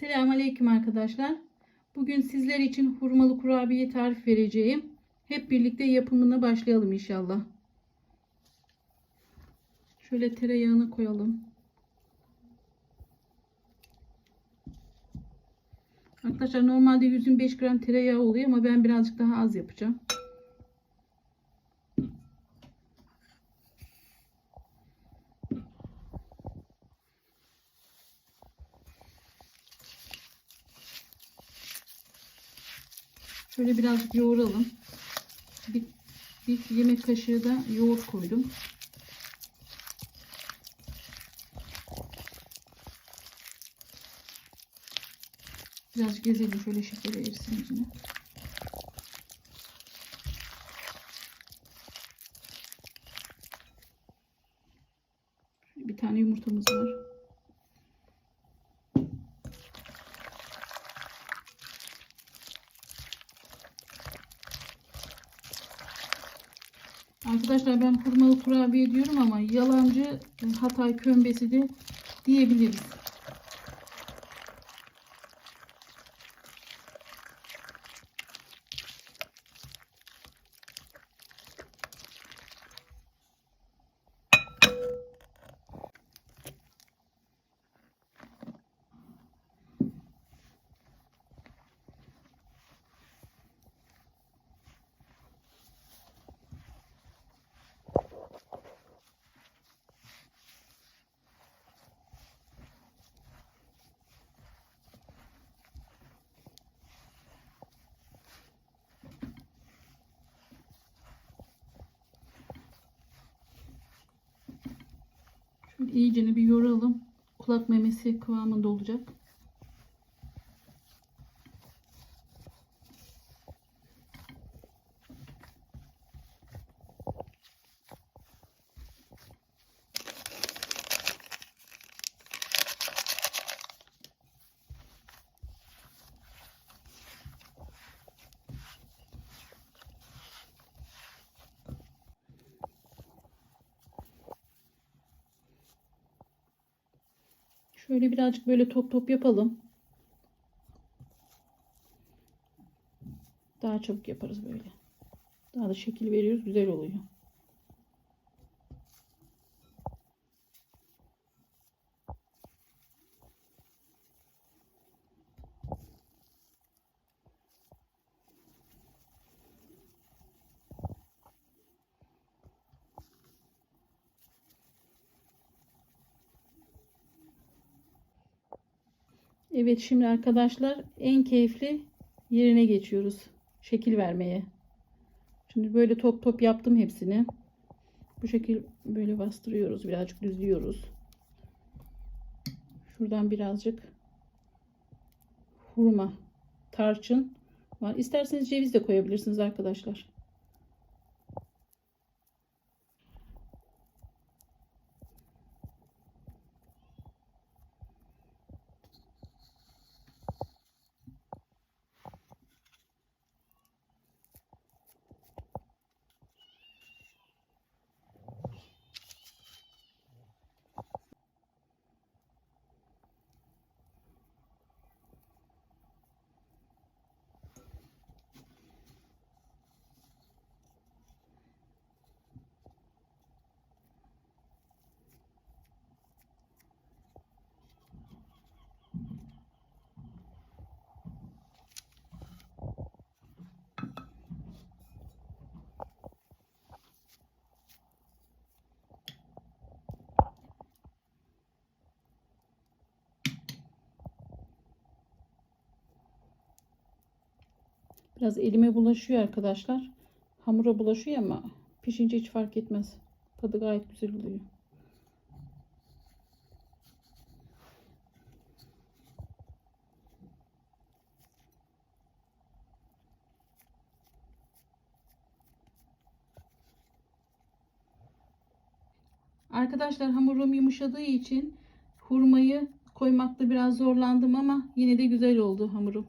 Selamünaleyküm arkadaşlar. Bugün sizler için hurmalı kurabiye tarif vereceğim. Hep birlikte yapımına başlayalım inşallah. Şöyle tereyağını koyalım. Arkadaşlar normalde 105 gram tereyağı oluyor ama ben birazcık daha az yapacağım. Şöyle birazcık yoğuralım. Bir, bir yemek kaşığı da yoğurt koydum. Birazcık gezelim şöyle şeker erisin içine. Bir tane yumurtamız var. Arkadaşlar ben hurmalı kurabiye diyorum ama yalancı e, Hatay kömbesi de diyebiliriz. İyicene bir yoğuralım. Kulak memesi kıvamında olacak. Şöyle birazcık böyle top top yapalım. Daha çabuk yaparız böyle. Daha da şekil veriyoruz. Güzel oluyor. Evet şimdi arkadaşlar en keyifli yerine geçiyoruz. Şekil vermeye. Şimdi böyle top top yaptım hepsini. Bu şekil böyle bastırıyoruz. Birazcık düzlüyoruz. Şuradan birazcık hurma, tarçın var. İsterseniz ceviz de koyabilirsiniz arkadaşlar. Biraz elime bulaşıyor arkadaşlar. Hamura bulaşıyor ama pişince hiç fark etmez. Tadı gayet güzel oluyor. Arkadaşlar hamurum yumuşadığı için hurmayı koymakta biraz zorlandım ama yine de güzel oldu hamurum.